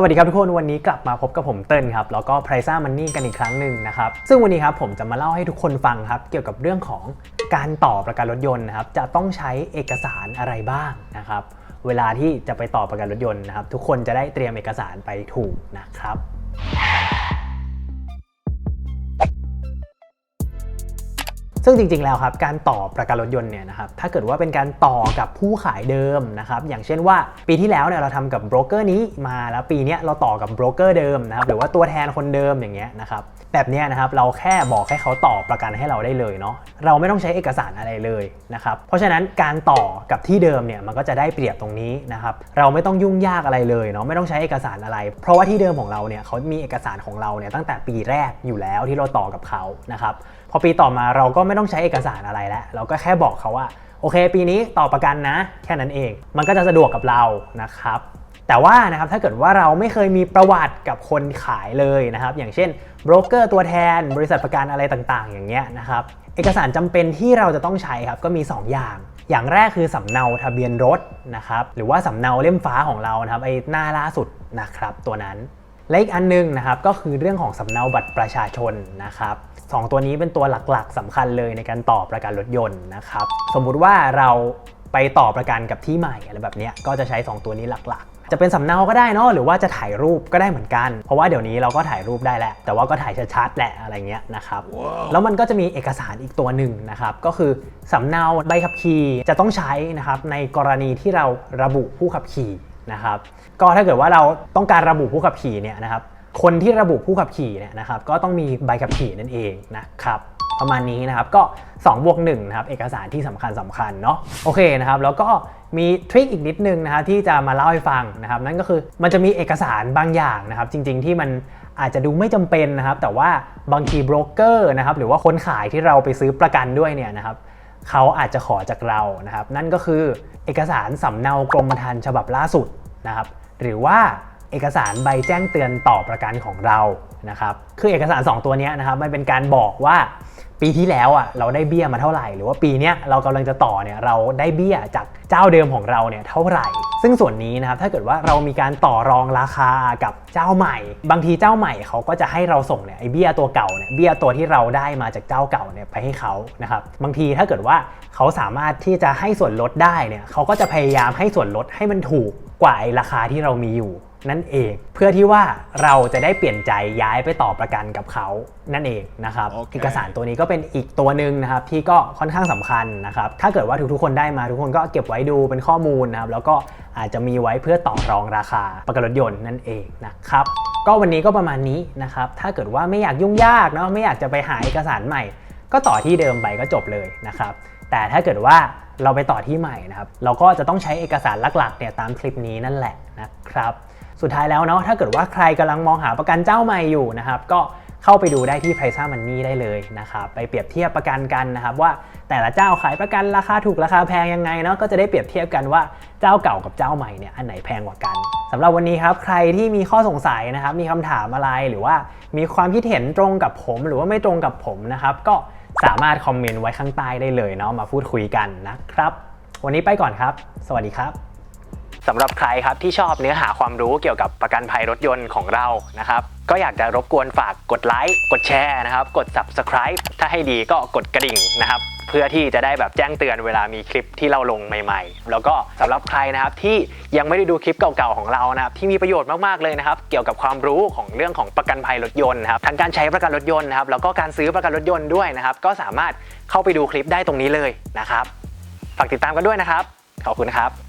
สวัสดีครับทุกคนวันนี้กลับมาพบกับผมเติ้ลครับแล้วก็ p r i z a Money กันอีกครั้งหนึ่งนะครับซึ่งวันนี้ครับผมจะมาเล่าให้ทุกคนฟังครับ เกี่ยวกับเรื่องของการต่อประกันรถยนต์นะครับจะต้องใช้เอกสารอะไรบ้างนะครับเวลาที่จะไปต่อประกันรถยนต์นะครับทุกคนจะได้เตรียมเอกสารไปถูกนะครับ ซึ่งจริงๆแล้วครับการต่อประกันรถยนต์เนี่ยนะครับถ้าเกิดว่าเป็นการต่อกับผู้ขายเดิมนะครับอย่างเช่นว่าปีที่แล้วเนี่ยเราทำกับโบรกเกอร์นี้มาแล้วปีนี้เราต่อกับโบรกเกอร์เดิมนะครับหรือว่าตัวแทนคนเดิมอย่างเงี้ยนะครับแบบเนี้ยนะครับเราแค่บอกให้เขาต่อประกันให้เราได้เลยเนาะเราไม่ต้องใช้เอกสารอะไรเลยนะครับเพราะฉะนั้นการต่อกับที่เดิมเนี่ยมันก็จะได้เปรียบตรงนี้นะครับเราไม่ต้องยุ่งยากอะไรเลยเนาะไม่ต้องใช้เอกสารอะไร เพราะว่าที่เดิมของเราเนี่ยเขามีเอกสารของเราเนี่ยตั้งแต่ปีแรกอยู่แล้วที่เราต่อกับเขานะครับพอปีต่อมาเราก็ไม่ต้องใช้เอกสารอะไรแล้ว เราก็แค่บอกเขาว่า โอเค ปีนี้ต่อประกันนะ แค่นั้นเอง มันก็จะสะดวกกับเรานะครับแต่ว่านะครับถ้าเกิดว่าเราไม่เคยมีประวัติกับคนขายเลยนะครับ อย่างเช่นโบรกเกอร์ตัวแทน บริษัทประกันอะไรต่างๆ อย่างเงี้ยนะครับ เอกสารจำเป็นที่เราจะต้องใช้ครับก็มี 2 อย่าง อย่างแรกคือสำเนาทะเบียนรถนะครับหรือว่าสำเนาเล่มฟ้าของเรานะครับไอ้หน้าล่าสุดนะครับตัวนั้น และอีกอันหนึงนะครับก็คือเรื่องของสำเนาบัตรประชาชนนะครับสองตัวนี้เป็นตัวหลักๆสำคัญเลยในการต่อประกันรถยนต์นะครับสมมุติว่าเราไปต่อประกันกับที่ใหม่อะไรแบบเนี้ยก็จะใช้ 2 ตัวนี้หลักๆ จะเป็นสำเนาก็ได้เนาะหรือว่าจะถ่ายรูปก็ได้เหมือนกัน เพราะว่าเดี๋ยวนี้เราก็ถ่ายรูปได้แหละ แต่ว่าก็ถ่ายชัดๆแหละอะไรเงี้ยนะครับแล้วมันก็จะมีเอกสารอีกตัวหนึ่งนะครับ ก็คือสำเนาใบขับขี่จะต้องใช้นะครับในกรณีที่เราระบุผู้ขับขี่ นะครับก็ถ้าเกิดว่าเราต้องการระบุผู้ขับขี่เนี่ยนะครับคนที่ระบุผู้ขับขี่เนี่ยนะครับก็ต้องมีใบขับขี่นั่นเองนะครับประมาณนี้นะครับก็2บวก1นะครับเอกสารที่สำคัญสำคัญเนาะโอเคนะครับแล้วก็มีทริคอีกนิดนึงนะครับที่จะมาเล่าให้ฟังนะครับนั่นก็คือมันจะมีเอกสารบางอย่างนะครับจริง ๆ ที่มันอาจจะดูไม่จำเป็นนะครับแต่ว่าบางทีโบรกเกอร์นะครับหรือว่าคนขายที่เราไปซื้อประกันด้วยเนี่ยนะครับ เขาอาจจะขอจากเรานะครับ นั่นก็คือเอกสารสำเนากรมธรรม์ฉบับล่าสุดนะครับ หรือว่า เอกสารใบแจ้งเตือนต่อประกันของเรานะครับคือเอกสาร 2 ตัวนี้นะครับมันเป็นการบอกว่าปีที่แล้วอะเราได้เบี้ยมาเท่าไหร่ หรือว่าปีเนี้ยเรากำลังจะต่อเนี่ยเราได้เบี้ยจากเจ้าเดิมของเราเนี่ยเท่าไหร่ ซึ่งส่วนนี้นะครับถ้าเกิดว่าเรามีการต่อรองราคากับเจ้าใหม่ บางทีเจ้าใหม่เขาก็จะให้เราส่งเนี่ยไอ้เบี้ยตัวเก่าเนี่ยเบี้ยตัวที่เราได้มาจากเจ้าเก่าเนี่ยไปให้เขานะครับบางทีถ้าเกิดว่าเขาสามารถที่จะให้ส่วนลดได้เนี่ยเขาก็จะพยายามให้ส่วนลดให้มันถูกกว่าไอ้ราคาที่เรามีอยู่ นั่นเอง เพื่อที่ว่าเราจะได้เปลี่ยนใจย้ายไปต่อประกันกับเขานั่นเองนะครับโอเคเอกสารตัวนี้ก็เป็นอีกตัวหนึ่งนะครับที่ก็ค่อนข้างสำคัญนะครับถ้าเกิดว่าทุกๆคนได้มาทุกคนก็เก็บไว้ดูเป็นข้อมูลนะครับแล้วก็อาจจะมีไว้เพื่อต่อรองราคาประกันรถยนต์นั่นเองนะครับก็วันนี้ก็ประมาณนี้นะครับถ้าเกิดว่าไม่อยากยุ่งยากเนาะไม่อยากจะไปหาเอกสารใหม่ ก็ต่อที่เดิมไปก็จบเลยนะครับแต่ถ้าเกิดว่าเราไปต่อที่ใหม่นะครับเราก็จะต้องใช้เอกสารหลักๆเนี่ยตามคลิปนี้นั่นแหละนะครับ สุดท้ายแล้วเนาะถ้าเกิดว่าใครกำลังมองหาประกันเจ้าใหม่อยู่นะครับก็เข้าไปดูได้ที่ p r i c e Money ได้เลยนะครับไปเปรียบเทียบประกันกันนะครับว่าแต่ละเจ้าขายประกันราคาถูกราคาแพงยังไงเนาะก็จะได้เปรียบเทียบกันว่าเจ้าเก่ากับเจ้าใหม่เนี่ยอันไหนแพงกว่ากันสำหรับวันนี้ครับใครที่มีข้อสงสัยนะครับมีคำถามอะไรหรือว่ามีความคิดเห็นตรงกับผมหรือว่าไม่ตรงกับผมนะครับก็สามารถคอมเมนต์ไว้ข้างใต้ได้เลยเนาะมาพูดคุยกันนะครับ วันนี้ไปก่อนครับ สวัสดีครับ สำหรับใครครับที่ชอบเนื้อหาความรู้เกี่ยวกับประกันภัยรถยนต์ของเรานะครับ ก็อยากจะรบกวนฝากกดไลค์กดแชร์นะครับ กด subscribe ถ้าให้ดีก็กดกระดิ่งนะครับ เพื่อที่จะได้แบบแจ้งเตือนเวลามีคลิปที่เราลงใหม่ๆ แล้วก็สำหรับใครนะครับที่ยังไม่ได้ดูคลิปเก่าๆของเรานะครับ ที่มีประโยชน์มากๆเลยนะครับ เกี่ยวกับความรู้ของเรื่องของประกันภัยรถยนต์นะครับทั้งการใช้ประกันรถยนต์นะครับแล้วก็การซื้อประกันรถยนต์ด้วยนะครับ ก็สามารถเข้าไปดูคลิปได้ตรงนี้เลยนะครับฝากติดตามกันด้วยนะครับ ขอบคุณครับ